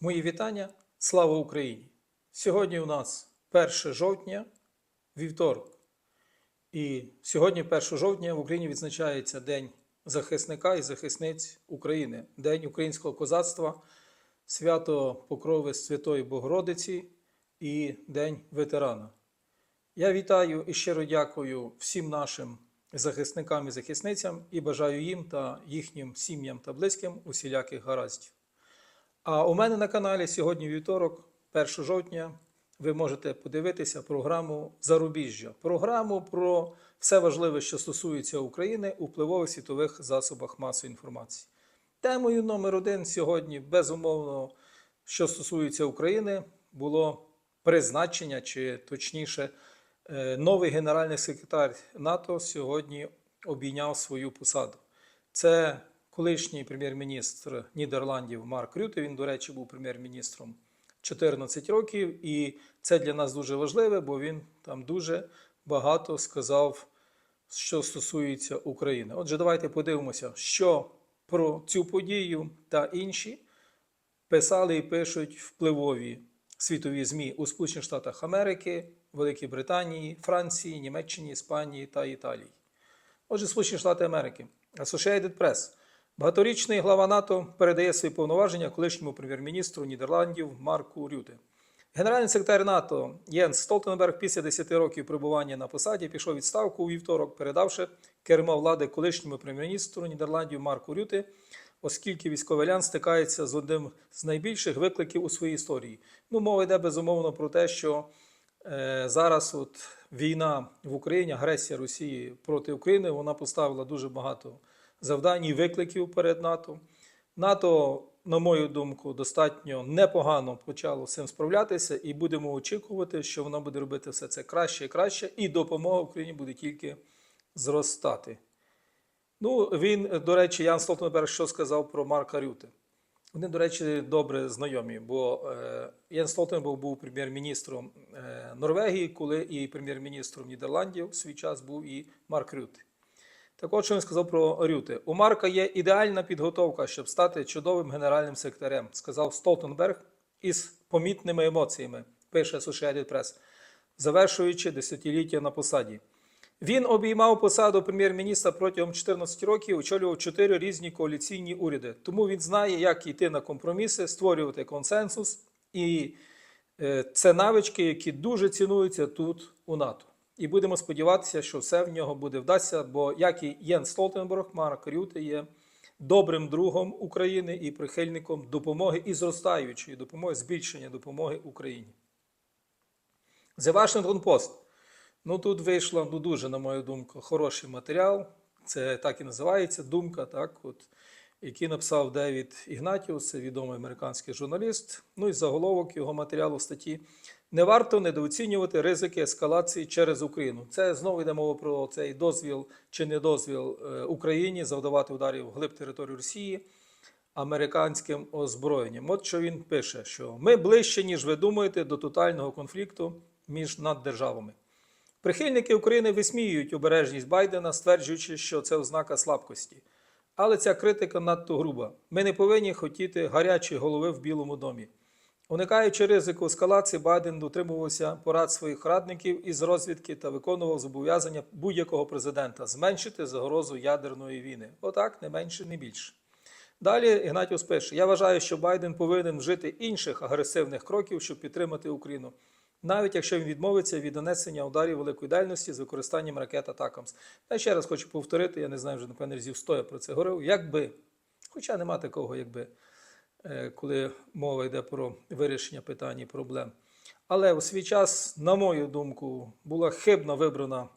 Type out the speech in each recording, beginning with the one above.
Мої вітання. Слава Україні! Сьогодні у нас 1 жовтня, вівторок. І сьогодні, 1 жовтня, в Україні відзначається День захисника і захисниць України, День українського козацтва, свято Покрови Святої Богородиці і День ветерана. Я вітаю і щиро дякую всім нашим захисникам і захисницям і бажаю їм та їхнім сім'ям та близьким усіляких гараздів. А у мене на каналі сьогодні вівторок, 1 жовтня, ви можете подивитися програму Зарубіжжя. Програму про все важливе, що стосується України у впливових світових засобах масової інформації. Темою номер один сьогодні, безумовно, що стосується України, було призначення, чи точніше, е, новий генеральний секретар НАТО сьогодні обійняв свою посаду. Це колишній прем'єр-міністр Нідерландів Марк Рюте. Він, до речі, був прем'єр-міністром 14 років, і це для нас дуже важливе, бо він там дуже багато сказав, що стосується України. Отже, давайте подивимося, що про цю подію та інші писали і пишуть впливові світові ЗМІ у Сполучених Штатах Америки, Великій Британії, Франції, Німеччині, Іспанії та Італії. Отже, Сполучені Штати Америки, Associated Press. Багаторічний глава НАТО передає свої повноваження колишньому прем'єр-міністру Нідерландів Марку Рюте. Генеральний секретар НАТО Єнс Столтенберг після 10 років перебування на посаді пішов відставку у вівторок, передавши кермо влади колишньому прем'єр-міністру Нідерландів Марку Рюте, оскільки військовий альянс стикається з одним з найбільших викликів у своїй історії. Ну, мова йде безумовно про те, що е, зараз от війна в Україні, агресія Росії проти України, вона поставила дуже багато завдань і викликів перед НАТО. НАТО, на мою думку, достатньо непогано почало з цим справлятися, і будемо очікувати, що воно буде робити все це краще і краще, і допомога Україні буде тільки зростати. Ну, він, до речі, Ян Столтенберг що сказав про Марка Рюте. Вони, до речі, добре знайомі, бо е, Ян Столтенберг був прем'єр-міністром е, Норвегії, коли і прем'єр-міністром Нідерландів в свій час був і Марк Рюте. Так от, що він сказав про Рюте. У Марка є ідеальна підготовка, щоб стати чудовим генеральним секретарем, сказав Столтенберг із помітними емоціями, пише Associated Press, завершуючи десятиліття на посаді. Він обіймав посаду прем'єр-міністра протягом 14 років, очолював чотири різні коаліційні уряди. Тому він знає, як йти на компроміси, створювати консенсус. І е, це навички, які дуже цінуються тут у НАТО. І будемо сподіватися, що все в нього буде вдасться, бо як і Єн Столтенберг, Марк Рюте є добрим другом України і прихильником допомоги і зростаючої допомоги, збільшення допомоги Україні. The Washington Post. Ну тут вийшло ну, дуже, на мою думку, хороший матеріал. Це так і називається думка, так, от, який написав Девід Ігнатіус, це відомий американський журналіст. Ну і заголовок його матеріалу статті не варто недооцінювати ризики ескалації через Україну. Це знову йде мова про цей дозвіл чи недозвіл е, Україні завдавати ударів вглиб території Росії американським озброєнням. От що він пише: що ми ближче, ніж ви думаєте, до тотального конфлікту між наддержавами. Прихильники України висміюють обережність Байдена, стверджуючи, що це ознака слабкості. Але ця критика надто груба. Ми не повинні хотіти гарячої голови в Білому домі. Уникаючи ризику ескалації, Байден дотримувався порад своїх радників із розвідки та виконував зобов'язання будь-якого президента зменшити загрозу ядерної війни. Отак, не менше, не більше. Далі Ігнатіус пише: Я вважаю, що Байден повинен вжити інших агресивних кроків, щоб підтримати Україну, навіть якщо він відмовиться від донесення ударів великої дальності з використанням ракет Атакамс. Я ще раз хочу повторити, я не знаю, вже напевне разів стоя про це говорив. Якби, хоча нема такого, якби. Е, коли мова йде про вирішення питань і проблем. Але у свій час, на мою думку, була хибно вибрана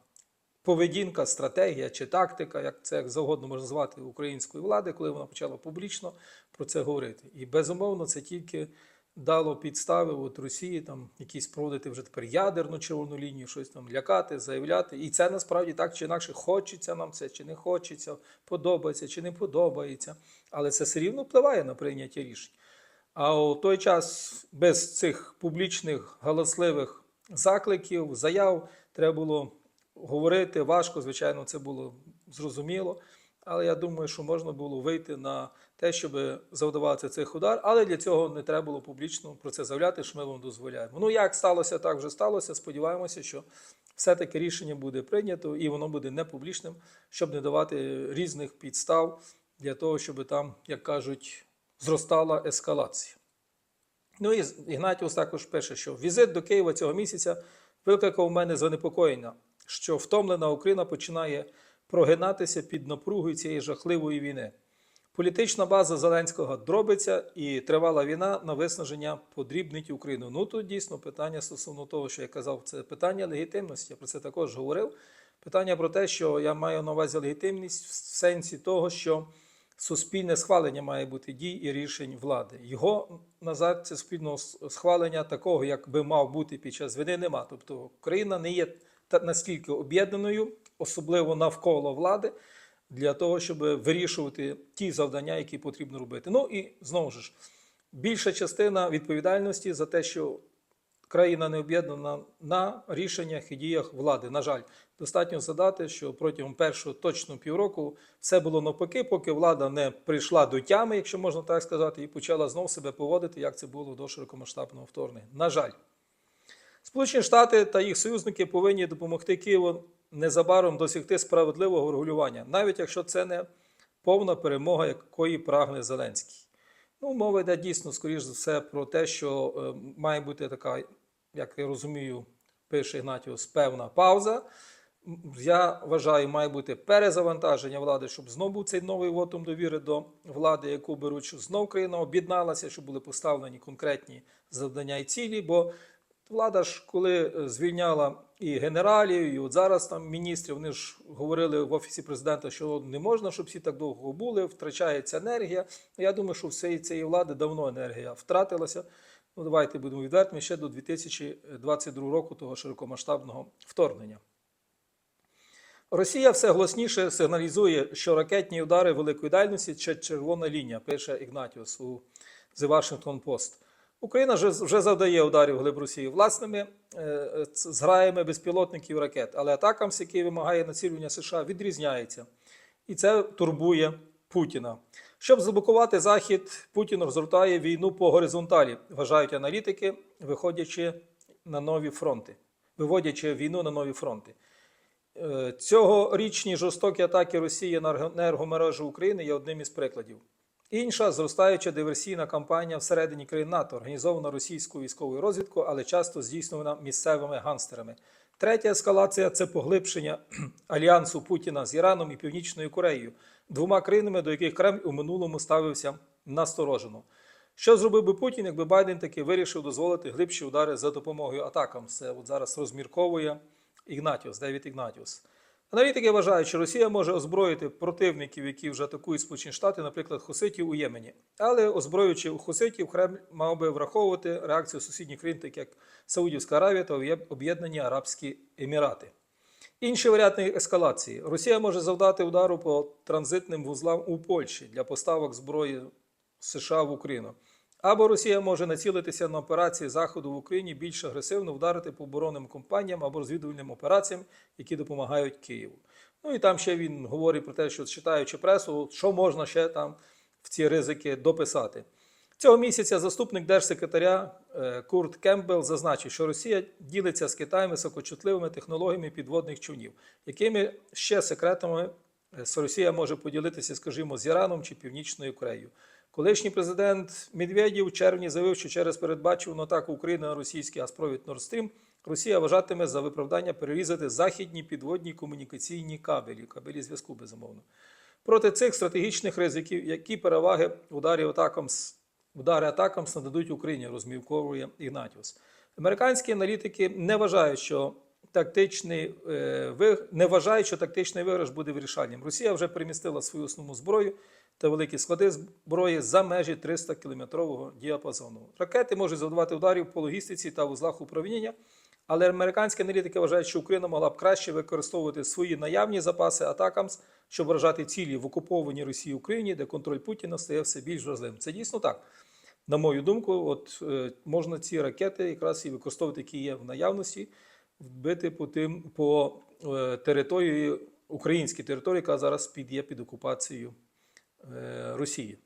поведінка, стратегія чи тактика, як це як завгодно можна звати української влади, коли вона почала публічно про це говорити. І безумовно, це тільки дало підстави от Росії там якісь проводити вже тепер ядерну червону лінію, щось там лякати, заявляти. І це насправді так чи інакше хочеться нам це, чи не хочеться, подобається, чи не подобається. Але це все рівно впливає на прийняття рішень. А у той час без цих публічних галасливих закликів, заяв треба було говорити важко, звичайно, це було зрозуміло. Але я думаю, що можна було вийти на те, щоб завдавати цих удар, але для цього не треба було публічно про це заявляти, що ми вам дозволяємо. Ну як сталося, так вже сталося. Сподіваємося, що все-таки рішення буде прийнято і воно буде не публічним, щоб не давати різних підстав для того, щоб там, як кажуть, зростала ескалація. Ну і Ігнатіус також пише, що візит до Києва цього місяця викликав у мене занепокоєння, що втомлена Україна починає прогинатися під напругою цієї жахливої війни. Політична база Зеленського дробиться і тривала війна на виснаження подрібнить Україну. Ну тут дійсно питання стосовно того, що я казав, це питання легітимності. Я про це також говорив. Питання про те, що я маю на увазі легітимність в сенсі того, що суспільне схвалення має бути дій і рішень влади. Його назад це спільного схвалення такого, як би мав бути під час війни, нема. Тобто Україна не є настільки об'єднаною, особливо навколо влади, для того, щоб вирішувати ті завдання, які потрібно робити. Ну і знову ж, більша частина відповідальності за те, що країна не об'єднана на рішеннях і діях влади. На жаль, достатньо задати, що протягом першого точно півроку все було навпаки, поки влада не прийшла до тями, якщо можна так сказати, і почала знов себе поводити, як це було до широкомасштабного вторгнення. На жаль. Сполучені Штати та їх союзники повинні допомогти Києву незабаром досягти справедливого регулювання, навіть якщо це не повна перемога, якої прагне Зеленський. Ну, мова йде дійсно, скоріш за все, про те, що е, має бути така, як я розумію, пише Ігнатіус, певна пауза. Я вважаю, має бути перезавантаження влади, щоб знову був цей новий вотум довіри до влади, яку беруть, щоб знов країна об'єдналася, щоб були поставлені конкретні завдання і цілі. Бо влада ж, коли е, звільняла і генералів, і от зараз там міністрів, вони ж говорили в офісі президента, що не можна, щоб всі так довго були, втрачається енергія. Я думаю, що всієї цієї влади давно енергія втратилася. Ну, давайте будемо відвертими ще до 2022 року, того широкомасштабного вторгнення. Росія все голосніше сигналізує, що ракетні удари великої дальності це червона лінія, пише Ігнатіус у The Washington Post. Україна вже, вже завдає ударів глиб Росії власними е, зграями безпілотників ракет, але атакам, які вимагає націлювання США, відрізняється. І це турбує Путіна. Щоб заблокувати Захід, Путін розгортає війну по горизонталі, вважають аналітики, виходячи на нові фронти, виводячи війну на нові фронти. Е, Цьогорічні жорстокі атаки Росії на енергомережу України є одним із прикладів. Інша зростаюча диверсійна кампанія всередині країн НАТО, організована російською військовою розвідкою, але часто здійснювана місцевими гангстерами. Третя ескалація це поглибшення альянсу Путіна з Іраном і Північною Кореєю, двома країнами, до яких Кремль у минулому ставився насторожено. Що зробив би Путін, якби Байден таки вирішив дозволити глибші удари за допомогою атакам? Це от зараз розмірковує Ігнатіус, Девід Ігнатіус. Аналітики вважають, що Росія може озброїти противників, які вже атакують Сполучені Штати, наприклад, хуситів у Ємені. Але озброюючи хуситів, Кремль мав би враховувати реакцію сусідніх країн, таких як Саудівська Аравія та Об'єднані Арабські Емірати. Інші варіанти ескалації. Росія може завдати удару по транзитним вузлам у Польщі для поставок зброї США в Україну. Або Росія може націлитися на операції Заходу в Україні більш агресивно вдарити по оборонним компаніям або розвідувальним операціям, які допомагають Києву. Ну і там ще він говорить про те, що читаючи пресу, що можна ще там в ці ризики дописати. Цього місяця заступник держсекретаря е, Курт Кембел зазначив, що Росія ділиться з Китаєм високочутливими технологіями підводних човнів, якими ще секретами е, Росія може поділитися, скажімо, з Іраном чи Північною Кореєю. Колишній президент Медведєв в червні заявив, що через передбачувану атаку України на російський газпровід Nord Stream Росія вважатиме за виправдання перерізати західні підводні комунікаційні кабелі, кабелі зв'язку безумовно. Проти цих стратегічних ризиків, які переваги ударів атакам удари атакам нададуть Україні, розмірковує Ігнатіус. Американські аналітики не вважають, що тактичний е, не вважають, що тактичний виграш буде вирішальним. Росія вже перемістила свою основну зброю та великі склади зброї за межі 300 кілометрового діапазону. Ракети можуть завдавати ударів по логістиці та вузлах управління, але американські аналітики вважають, що Україна могла б краще використовувати свої наявні запаси атакамс, щоб вражати цілі в окупованій Росії Україні, де контроль Путіна стає все більш важливим. Це дійсно так. На мою думку, от е, можна ці ракети якраз і використовувати, які є в наявності, вбити по тим по е, території українській території, яка зараз під, є під окупацією е, Росії.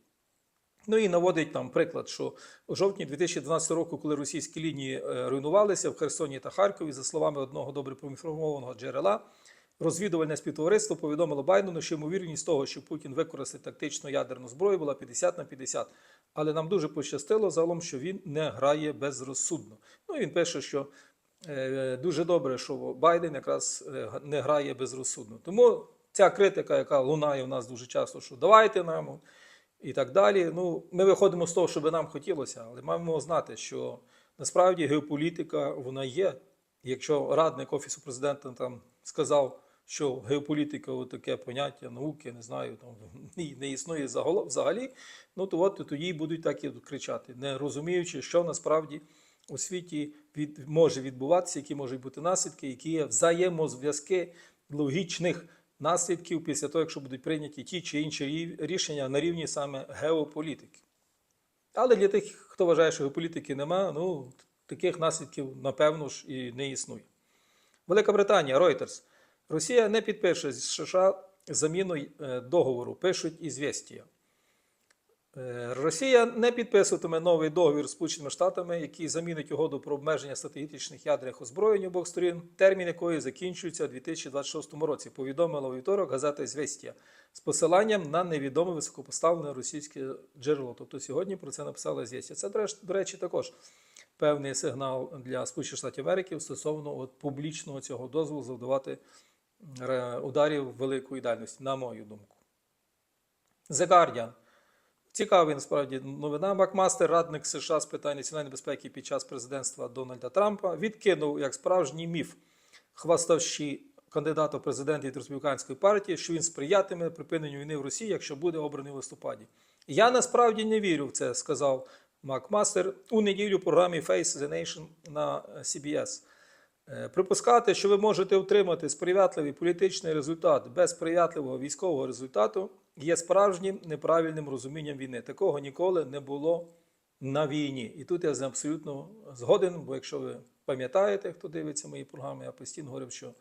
Ну і наводить там приклад, що у жовтні 2012 року, коли російські лінії е, руйнувалися в Херсоні та Харкові, за словами одного добре проінформованого джерела, розвідувальне співтовариство повідомило Байдену, що ймовірність того, що Путін використає тактичну ядерну зброю, була 50 на 50. Але нам дуже пощастило загалом, що він не грає безрозсудно. Ну і він пише, що дуже добре, що Байден якраз е, не грає безрозсудно. Тому ця критика, яка лунає у нас дуже часто, що давайте нам і так далі. Ну, ми виходимо з того, що би нам хотілося, але маємо знати, що насправді геополітика вона є. Якщо радник офісу президента там сказав, що геополітика таке поняття науки, не знаю, там не існує взагалі, ну то от тоді будуть так і кричати, не розуміючи, що насправді у світі від, може відбуватися, які можуть бути наслідки, які є взаємозв'язки логічних наслідків після того, якщо будуть прийняті ті чи інші рішення на рівні саме геополітики. Але для тих, хто вважає, що геополітики немає, ну таких наслідків, напевно ж, і не існує. Велика Британія, Reuters. Росія не підпише з США заміну е, договору, пишуть ізвістія. Е, Росія не підписуватиме новий договір з Сполученими Штатами, який замінить угоду про обмеження стратегічних ядерних озброєнь обох сторін, термін якої закінчується у 2026 році, повідомила вівторок газета «Звістія» з посиланням на невідоме високопоставлене російське джерело. Тобто сьогодні про це написала «Звістія». Це, до речі- також певний сигнал для Сполучених Штатів Америки стосовно от, публічного цього дозволу завдавати ударів великої дальності, на мою думку. The Guardian. Цікавий насправді новина. Макмастер, радник США з питань національної безпеки під час президентства Дональда Трампа, відкинув як справжній міф, хваставши кандидата в президенти від республіканської партії, що він сприятиме припиненню війни в Росії, якщо буде обраний в листопаді. Я насправді не вірю в це, сказав Макмастер у неділю в програмі Face the Nation на CBS. Е, Припускати, що ви можете отримати сприятливий політичний результат без сприятливого військового результату, є справжнім неправильним розумінням війни. Такого ніколи не було на війні. І тут я абсолютно згоден, бо якщо ви пам'ятаєте, хто дивиться мої програми, я постійно говорив, що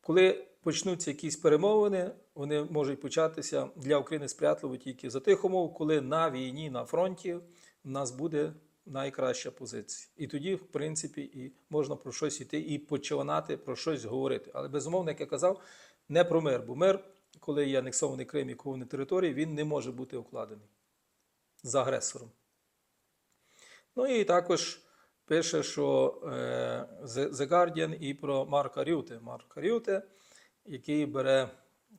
коли почнуться якісь перемовини, вони можуть початися для України сприятливо тільки за тих умов, коли на війні, на фронті в нас буде найкраща позиція. І тоді, в принципі, і можна про щось іти і починати про щось говорити. Але безумовно, як я казав, не про мир. Бо мир, коли є анексований Крим і ковані території, він не може бути укладений з агресором. Ну і також пише, що е, The Guardian і про Марка Рюте. Марка Рюте, який бере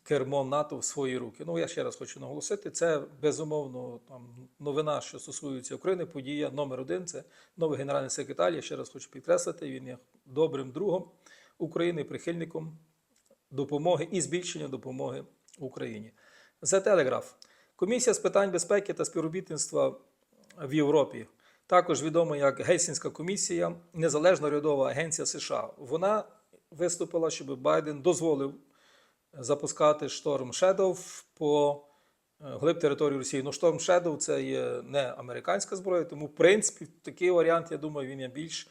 кермо НАТО в свої руки. Ну, я ще раз хочу наголосити, це безумовно там, новина, що стосується України. Подія номер один це новий генеральний секретар. Я ще раз хочу підкреслити, він є добрим другом України, прихильником допомоги і збільшення допомоги Україні. The Telegraph. Комісія з питань безпеки та співробітництва в Європі, також відома як Гельсінська комісія, незалежна урядова агенція США. Вона виступила, щоб Байден дозволив запускати шторм Shadow по е, глиб території Росії. Ну, шторм Shadow це є не американська зброя, тому, в принципі, такий варіант, я думаю, він є більш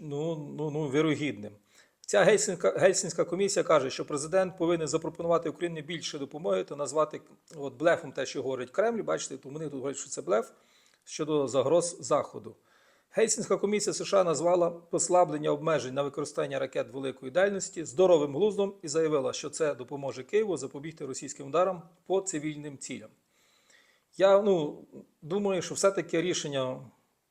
ну, ну, ну, вірогідним. Ця Гельсінська, Гельсінська комісія каже, що президент повинен запропонувати Україні більше допомоги та назвати от, блефом те, що говорить Кремль. Бачите, то вони тут говорять, що це блеф щодо загроз Заходу. Гельсінська комісія США назвала послаблення обмежень на використання ракет великої дальності здоровим глуздом і заявила, що це допоможе Києву запобігти російським ударам по цивільним цілям. Я ну, думаю, що все-таки рішення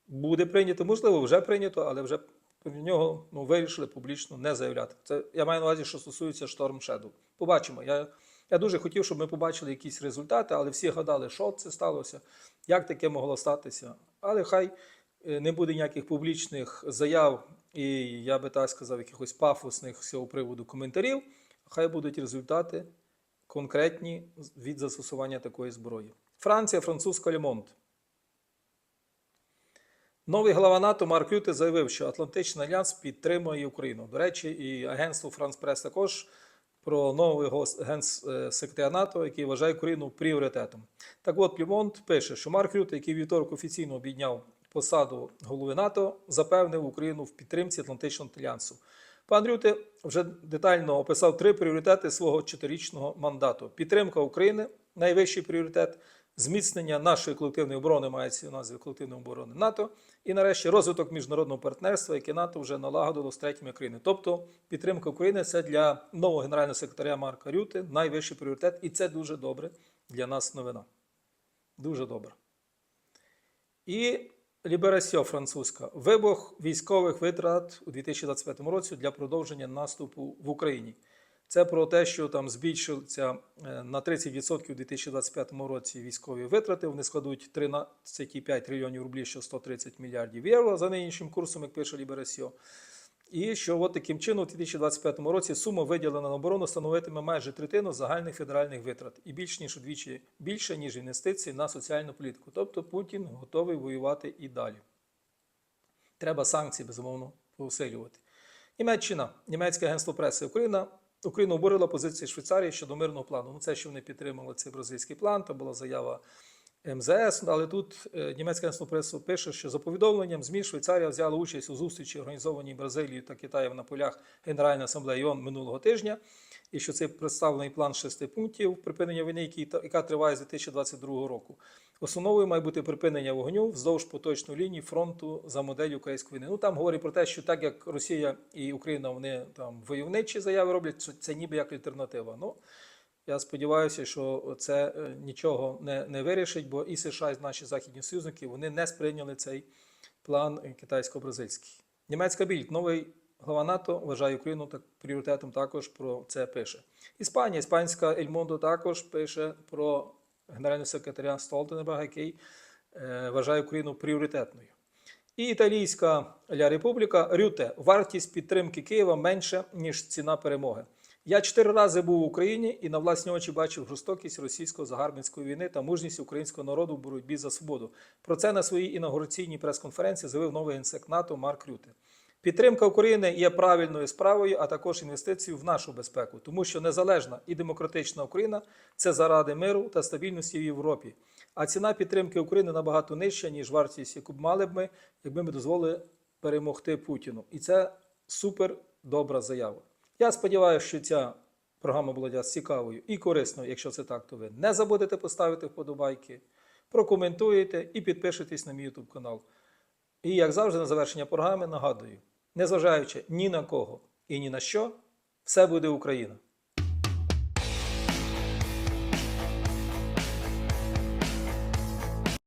буде прийнято, можливо, вже прийнято, але вже про нього ну, вирішили публічно не заявляти. Це я маю на увазі, що стосується Storm Shadow. Побачимо. Я, я дуже хотів, щоб ми побачили якісь результати, але всі гадали, що це сталося, як таке могло статися. Але хай не буде ніяких публічних заяв, і я би так сказав, якихось пафосних з цього приводу коментарів. Хай будуть результати конкретні від застосування такої зброї. Франція, французька Лемонт. Новий глава НАТО Марк Рюте заявив, що Атлантичний альянс підтримує Україну. До речі, і агентство Франс Прес також про нового генсекретаря НАТО, який вважає Україну пріоритетом. Так от Плімонт пише, що Марк Рюте, який вівторок офіційно обійняв посаду голови НАТО, запевнив Україну в підтримці Атлантичного альянсу. Пан Рюте вже детально описав три пріоритети свого чотирирічного мандату: підтримка України, найвищий пріоритет, зміцнення нашої колективної оборони мається у назві колективної оборони НАТО, і нарешті розвиток міжнародного партнерства, яке НАТО вже налагодило з третіми країнами. Тобто підтримка України це для нового генерального секретаря Марка Рюте найвищий пріоритет, і це дуже добре для нас новина. Дуже добре. І Ліберасьо французька. Вибух військових витрат у 2025 році для продовження наступу в Україні. Це про те, що там збільшиться е, на 30% у 2025 році військові витрати. Вони складуть 13,5 трильйонів рублів, що 130 мільярдів євро за нинішнім курсом, як пише Ліберасьо. І що от таким чином у 2025 році сума виділена на оборону становитиме майже третину загальних федеральних витрат і більш ніж удвічі більше, ніж інвестиції на соціальну політику. Тобто Путін готовий воювати і далі. Треба санкції, безумовно, посилювати. Німеччина, німецьке агентство преси Україна. Україна обурила позиції Швейцарії щодо мирного плану. Ну, це що вони підтримали цей бразильський план, то була заява МЗС. Але тут е, німецьке пресу пише, що за повідомленням ЗМІ Швейцарія взяла участь у зустрічі, організованій Бразилією та Китаєм на полях Генеральної асамблеї ООН минулого тижня, і що цей представлений план шести пунктів припинення війни, яка триває з 2022 року. Основною має бути припинення вогню вздовж поточної лінії фронту за моделлю української війни. Ну там говорить про те, що так як Росія і Україна вони там войовничі заяви роблять, це, це ніби як альтернатива. Ну я сподіваюся, що це е, нічого не, не вирішить, бо і США, і наші західні союзники вони не сприйняли цей план китайсько-бразильський. Німецька більд, новий глава НАТО вважає Україну так пріоритетом. Також про це пише. Іспанія, іспанська Ельмондо також пише про генерального секретаря Столтенберга, який е, вважає Україну пріоритетною. І італійська Ля Републіка Рюте. Вартість підтримки Києва менша, ніж ціна перемоги. Я чотири рази був в Україні і на власні очі бачив жорстокість російсько-загарбницької війни та мужність українського народу в боротьбі за свободу. Про це на своїй інаугураційній прес-конференції заявив новий генсек НАТО Марк Рюте. Підтримка України є правильною справою, а також інвестицією в нашу безпеку, тому що незалежна і демократична Україна це заради миру та стабільності в Європі. А ціна підтримки України набагато нижча, ніж вартість, яку б мали б ми, якби ми дозволили перемогти Путіну. І це супер добра заява. Я сподіваюся, що ця програма була для вас цікавою і корисною. Якщо це так, то ви не забудете поставити вподобайки, прокоментуєте і підпишитесь на мій YouTube канал. І як завжди, на завершення програми нагадую: незважаючи ні на кого і ні на що, все буде Україна.